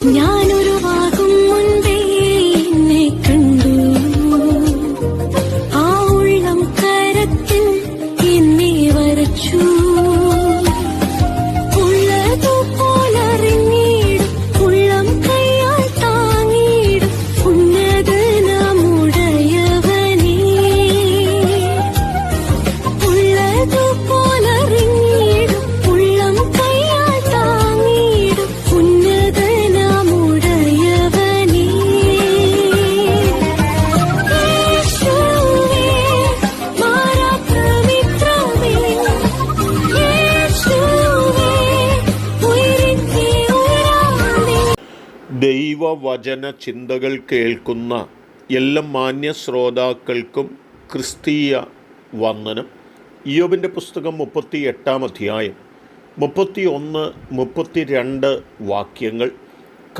ഞാനും ദൈവവചന ചിന്തകൾ കേൾക്കുന്ന എല്ലാ മാന്യ ശ്രോതാക്കൾക്കും ക്രിസ്തീയ വന്ദനം. ഇയോബിന്റെ പുസ്തകം മുപ്പത്തി എട്ടാം അധ്യായം മുപ്പത്തി ഒന്ന് മുപ്പത്തി രണ്ട് വാക്യങ്ങൾ.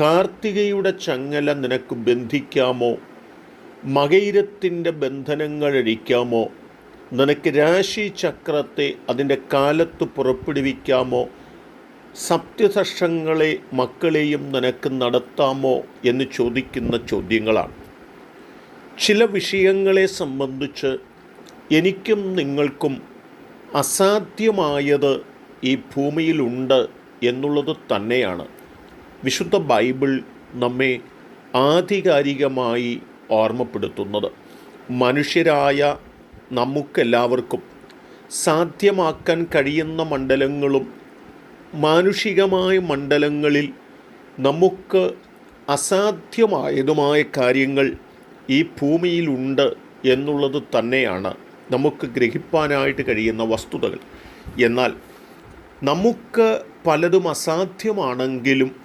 കാർത്തികയുടെ ചങ്ങല നിനക്ക് ബന്ധിക്കാമോ? മകയിരത്തിന്റെ ബന്ധനങ്ങൾ അഴിക്കാമോ? നിനക്ക് രാശി ചക്രത്തെ അതിന്റെ കാലത്ത് പുറപ്പെടുവിക്കാമോ? സപ്തസർഷങ്ങളെ മക്കളെയും നിനക്ക് നടത്താമോ എന്ന് ചോദിക്കുന്ന ചോദ്യങ്ങളാണ്. ചില വിഷയങ്ങളെ സംബന്ധിച്ച് എനിക്കും നിങ്ങൾക്കും അസാധ്യമായത് ഈ ഭൂമിയിലുണ്ട് എന്നുള്ളത് തന്നെയാണ്. വിശുദ്ധ ബൈബിൾ നമ്മെ ആധികാരികമായി ഓർമ്മപ്പെടുത്തുന്നത്. മനുഷ്യരായ നമുക്കെല്ലാവർക്കും സാധ്യമാക്കാൻ കഴിയുന്ന മണ്ഡലങ്ങളും മാനുഷികമായ മണ്ഡലങ്ങളിൽ നമുക്ക് അസാധ്യമായതുമായ കാര്യങ്ങൾ ഈ ഭൂമിയിലുണ്ട് എന്നുള്ളത് തന്നെയാണ് നമുക്ക് ഗ്രഹിപ്പാനായിട്ട് കഴിയുന്ന വസ്തുതകൾ. എന്നാൽ നമുക്ക് പലതും അസാധ്യമാണെങ്കിലും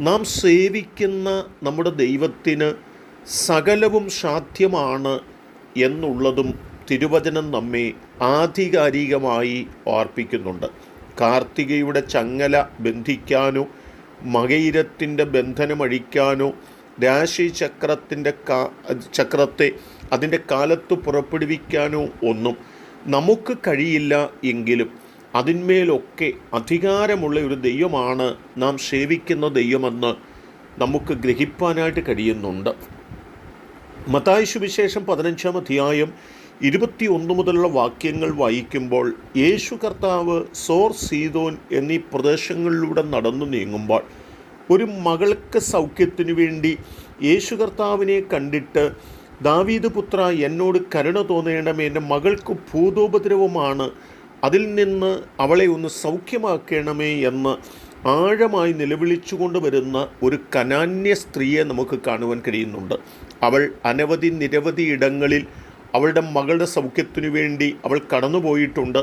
നാം സേവിക്കുന്ന നമ്മുടെ ദൈവത്തിന് സകലവും സാധ്യമാണ് എന്നുള്ളതും തിരുവചനം നമ്മെ ആധികാരികമായി ഓർപ്പിക്കുന്നുണ്ട്. കാർത്തികയുടെ ചങ്ങല ബന്ധിക്കാനോ മകയിരത്തിന്റെ ബന്ധനമഴിക്കാനോ രാശി ചക്രത്തിന്റെ കാ ചക്രത്തെ അതിന്റെ കാലത്ത് പുറപ്പെടുവിക്കാനോ ഒന്നും നമുക്ക് കഴിയില്ല എങ്കിലും അതിന്മേലൊക്കെ അധികാരമുള്ള ഒരു ദൈവമാണ് നാം സേവിക്കുന്ന ദൈവമെന്ന് നമുക്ക് ഗ്രഹിപ്പാനായിട്ട് കഴിയുന്നുണ്ട്. മത്തായി സുവിശേഷം പതിനഞ്ചാം അധ്യായം ഇരുപത്തി ഒന്ന് മുതലുള്ള വാക്യങ്ങൾ വായിക്കുമ്പോൾ യേശു കർത്താവ് സോർ സീതോൻ എന്നീ പ്രദേശങ്ങളിലൂടെ നടന്നു നീങ്ങുമ്പോൾ ഒരു മകൾക്ക് സൗഖ്യത്തിനു വേണ്ടി യേശു കർത്താവിനെ കണ്ടിട്ട് ദാവീദ് പുത്ര എന്നോട് കരുണ തോന്നേണ്ടമേ എന്റെ മകൾക്ക് ഭൂതോപദ്രവമാണ് അതിൽ നിന്ന് അവളെ ഒന്ന് സൗഖ്യമാക്കണമേ എന്ന് ആഴമായി നിലവിളിച്ചുകൊണ്ട് വരുന്ന ഒരു കനാന്യ സ്ത്രീയെ നമുക്ക് കാണുവാൻ കഴിയുന്നുണ്ട്. അവൾ അനവധി നിരവധി ഇടങ്ങളിൽ അവളുടെ മകളുടെ സൗഖ്യത്തിനു വേണ്ടി അവൾ കടന്നുപോയിട്ടുണ്ട്.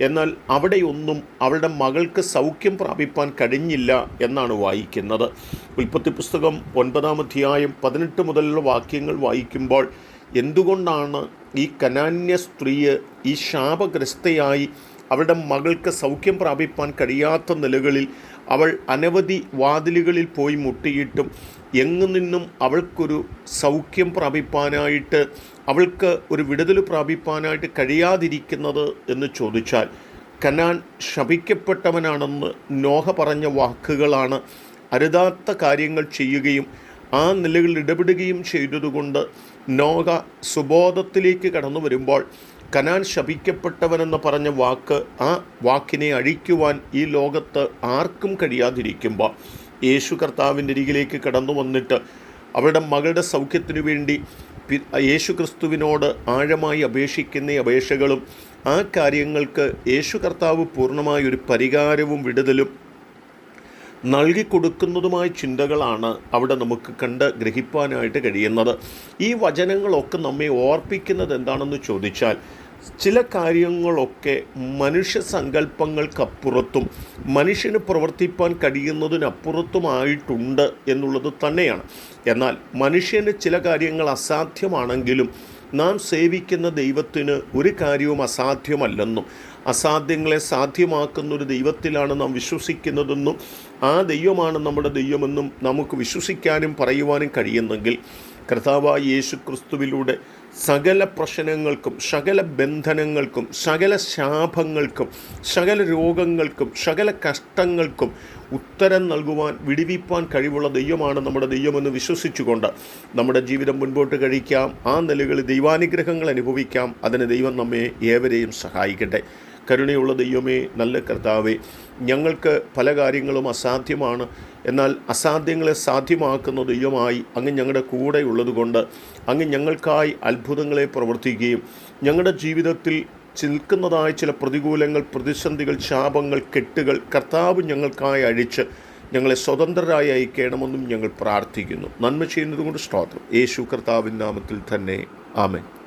എന്നാൽ അവിടെയൊന്നും അവളുടെ മകൾക്ക് സൗഖ്യം പ്രാപിപ്പാൻ കഴിഞ്ഞില്ല എന്നാണ് വായിക്കുന്നത്. ഉൽപ്പത്തി പുസ്തകം ഒൻപതാം അധ്യായം പതിനെട്ട് മുതലുള്ള വാക്യങ്ങൾ വായിക്കുമ്പോൾ എന്തുകൊണ്ടാണ് ഈ കനാന്യ സ്ത്രീയെ ഈ ശാപഗ്രസ്തയായി അവളുടെ മകൾക്ക് സൗഖ്യം പ്രാപിപ്പാൻ കഴിയാത്ത നിലകളിൽ അവൾ അനവധി വാതിലുകളിൽ പോയി മുട്ടിയിട്ടും എങ്ങു നിന്നും അവൾക്കൊരു സൗഖ്യം പ്രാപിപ്പാനായിട്ട് അവൾക്ക് ഒരു വിടുതൽ പ്രാപിപ്പാനായിട്ട് കഴിയാതിരിക്കുന്നത് എന്ന് ചോദിച്ചാൽ കനാൻ ശപിക്കപ്പെട്ടവനാണെന്ന് നോഹ പറഞ്ഞ വാക്കുകളാണ് അരുതാത്ത കാര്യങ്ങൾ ചെയ്യുകയും ആ നിലകളിൽ ഇടപെടുകയും ചെയ്തതുകൊണ്ട് നോഹ സുബോധത്തിലേക്ക് കടന്നു വരുമ്പോൾ കനാൻ ശപിക്കപ്പെട്ടവനെന്ന് പറഞ്ഞ വാക്ക് ആ വാക്കിനെ അഴിക്കുവാൻ ഈ ലോകത്ത് ആർക്കും കഴിയാതിരിക്കുമ്പോൾ യേശു കർത്താവിന്റെ അരികിലേക്ക് കടന്നു വന്നിട്ട് അവരുടെ മകളുടെ സൗഖ്യത്തിനു വേണ്ടി യേശു ക്രിസ്തുവിനോട് ആഴമായി അപേക്ഷിക്കുന്ന അപേക്ഷകളും ആ കാര്യങ്ങൾക്ക് യേശു കർത്താവ് പൂർണമായൊരു പരിഹാരവും വിടുതലും നൽകിക്കൊടുക്കുന്നതുമായ ചിന്തകളാണ് അവിടെ നമുക്ക് കണ്ട് ഗ്രഹിപ്പാനായിട്ട് കഴിയുന്നത്. ഈ വചനങ്ങളൊക്കെ നമ്മെ ഓർപ്പിക്കുന്നത് എന്താണെന്ന് ചോദിച്ചാൽ ചില കാര്യങ്ങളൊക്കെ മനുഷ്യ സങ്കല്പങ്ങൾക്കപ്പുറത്തും മനുഷ്യന് പ്രവർത്തിപ്പാൻ കഴിയുന്നതിനപ്പുറത്തുമായിട്ടുണ്ട് എന്നുള്ളത് തന്നെയാണ്. എന്നാൽ മനുഷ്യന് ചില കാര്യങ്ങൾ അസാധ്യമാണെങ്കിലും നാം സേവിക്കുന്ന ദൈവത്തിന് ഒരു കാര്യവും അസാധ്യമല്ലെന്നും അസാധ്യങ്ങളെ സാധ്യമാക്കുന്ന ഒരു ദൈവത്തിലാണ് നാം വിശ്വസിക്കുന്നതെന്നും ആ ദൈവമാണ് നമ്മുടെ ദൈവമെന്നും നമുക്ക് വിശ്വസിക്കാനും പറയുവാനും കഴിയുന്നെങ്കിൽ കർത്താവായ യേശു ക്രിസ്തുവിലൂടെ സകല പ്രശ്നങ്ങൾക്കും സകല ബന്ധനങ്ങൾക്കും സകല ശാപങ്ങൾക്കും സകല രോഗങ്ങൾക്കും സകല കഷ്ടങ്ങൾക്കും ഉത്തരം നൽകുവാൻ വിടിവിപ്പാൻ കഴിവുള്ള ദൈവമാണ് നമ്മുടെ ദൈവമെന്ന് വിശ്വസിച്ചുകൊണ്ട് നമ്മുടെ ജീവിതം മുൻപോട്ട് കഴിക്കാം. ആ നിലകളിൽ ദൈവാനുഗ്രഹങ്ങൾ അനുഭവിക്കാം. അതിന് ദൈവം നമ്മെ ഏവരെയും സഹായിക്കട്ടെ. കരുണയുള്ള ദൈവമേ നല്ല കർത്താവേ ഞങ്ങൾക്ക് പല കാര്യങ്ങളും അസാധ്യമാണ്. എന്നാൽ അസാധ്യങ്ങളെ സാധ്യമാക്കുന്ന ദൈവമായി അങ്ങ് ഞങ്ങളുടെ കൂടെ ഉള്ളതുകൊണ്ട് അങ്ങ് ഞങ്ങൾക്കായി അത്ഭുതങ്ങളെ പ്രവർത്തിക്കുകയും ഞങ്ങളുടെ ജീവിതത്തിൽ നിൽക്കുന്നതായ ചില പ്രതികൂലങ്ങൾ പ്രതിസന്ധികൾ ശാപങ്ങൾ കെട്ടുകൾ കർത്താവ് ഞങ്ങൾക്കായി അഴിച്ച് ഞങ്ങളെ സ്വതന്ത്രരായി അയക്കണമെന്നും ഞങ്ങൾ പ്രാർത്ഥിക്കുന്നു. നന്മ ചെയ്യുന്നതുകൊണ്ട് സ്തോത്രം. യേശു കർത്താവിൻ നാമത്തിൽ തന്നെ. ആമേൻ.